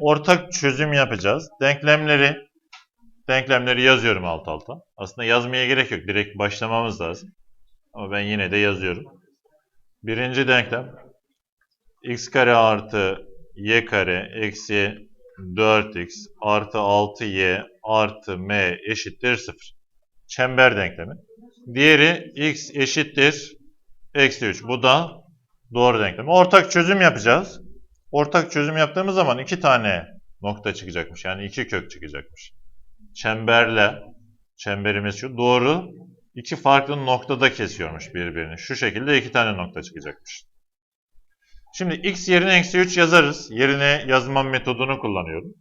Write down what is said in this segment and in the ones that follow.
ortak çözüm yapacağız. Denklemleri denklemleri yazıyorum alt alta. Aslında yazmaya gerek yok. Direkt başlamamız lazım. Ama ben yine de yazıyorum. Birinci denklem x kare artı y kare eksi 4x artı 6y artı m eşittir 0. Çember denklemi. Diğeri x eşittir eksi 3. Bu da doğru denklem. Ortak çözüm yapacağız. Ortak çözüm yaptığımız zaman iki tane nokta çıkacakmış. Yani iki kök çıkacakmış. Çemberle, çemberimiz şu. Doğru iki farklı noktada kesiyormuş birbirini. Şu şekilde iki tane nokta çıkacakmış. Şimdi x yerine eksi 3 yazarız. Yerine yazma metodunu kullanıyorum.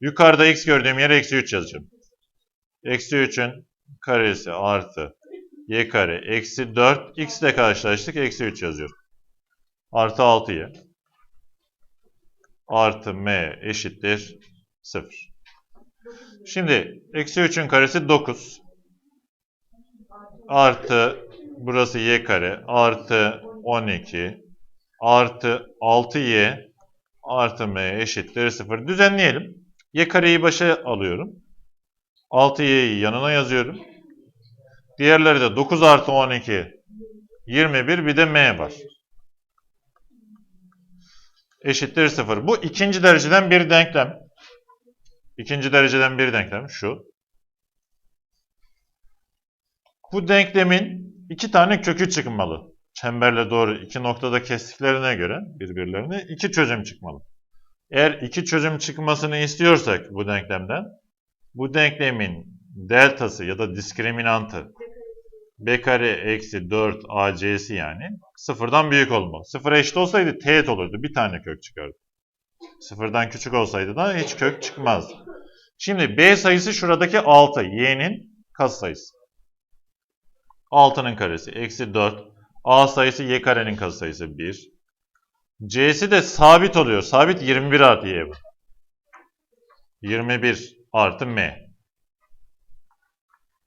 Yukarıda x gördüğüm yere eksi 3 yazacağım. Eksi 3'ün karesi artı y kare eksi 4 x ile karşılaştık. Eksi 3 yazıyorum. Artı 6y artı m eşittir 0. Şimdi eksi 3'ün karesi 9 artı burası y kare artı 12 artı 6y artı m eşittir 0. Düzenleyelim. y kareyi başa alıyorum. 6y'yi yanına yazıyorum. Diğerleri de 9 artı 12 21 bir de m var. Eşittir 0. Bu ikinci dereceden bir denklem. İkinci dereceden bir denklem şu. Bu denklemin iki tane kökü çıkmalı. Çemberle doğru iki noktada kestiklerine göre birbirlerine iki çözüm çıkmalı. Eğer iki çözüm çıkmasını istiyorsak bu denklemden, bu denklemin deltası ya da diskriminantı b kare eksi 4 ac'si yani sıfırdan büyük olmalı. Sıfıra eşit olsaydı teğet olurdu. Bir tane kök çıkardı. Sıfırdan küçük olsaydı da hiç kök çıkmazdı. Şimdi b sayısı şuradaki 6. y'nin katsayısı. 6'nın karesi eksi 4. a sayısı y karenin katsayısı 1. c'si de sabit oluyor. Sabit 21 artı y bu. 21 artı m.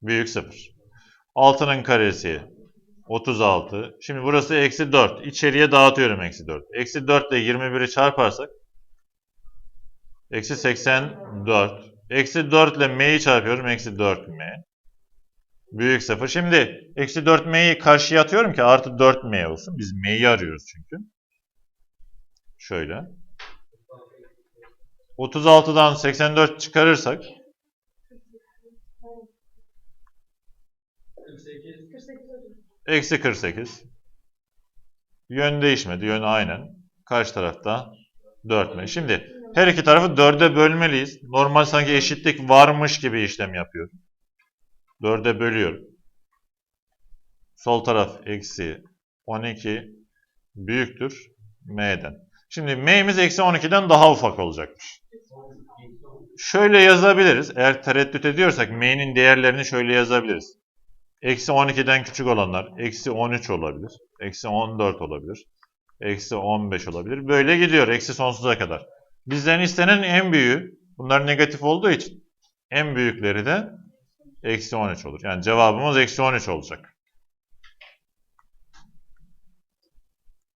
Büyük 0. 6'nın karesi 36. Şimdi burası eksi 4. İçeriye dağıtıyorum eksi 4. Eksi 4 ile 21'i çarparsak eksi 84. Eksi 4 ile m'yi çarpıyorum. Eksi 4m. Büyük 0. Şimdi eksi 4m'yi karşıya atıyorum ki artı 4m olsun. Biz m'yi arıyoruz çünkü. Şöyle. 36'dan 84 çıkarırsak Eksi 48. Yön değişmedi. Yön aynen. Karşı tarafta 4 m. Şimdi her iki tarafı 4'e bölmeliyiz. Normal sanki eşitlik varmış gibi işlem yapıyorum. 4'e bölüyorum. Sol taraf eksi 12 büyüktür m'den. Şimdi m'imiz eksi 12'den daha ufak olacakmış. Şöyle yazabiliriz. Eğer tereddüt ediyorsak m'nin değerlerini şöyle yazabiliriz. Eksi 12'den küçük olanlar eksi 13 olabilir. Eksi 14 olabilir. Eksi 15 olabilir. Böyle gidiyor eksi sonsuza kadar. Bizden istenen en büyüğü bunlar negatif olduğu için en büyükleri de eksi 13 olur. Yani cevabımız eksi 13 olacak.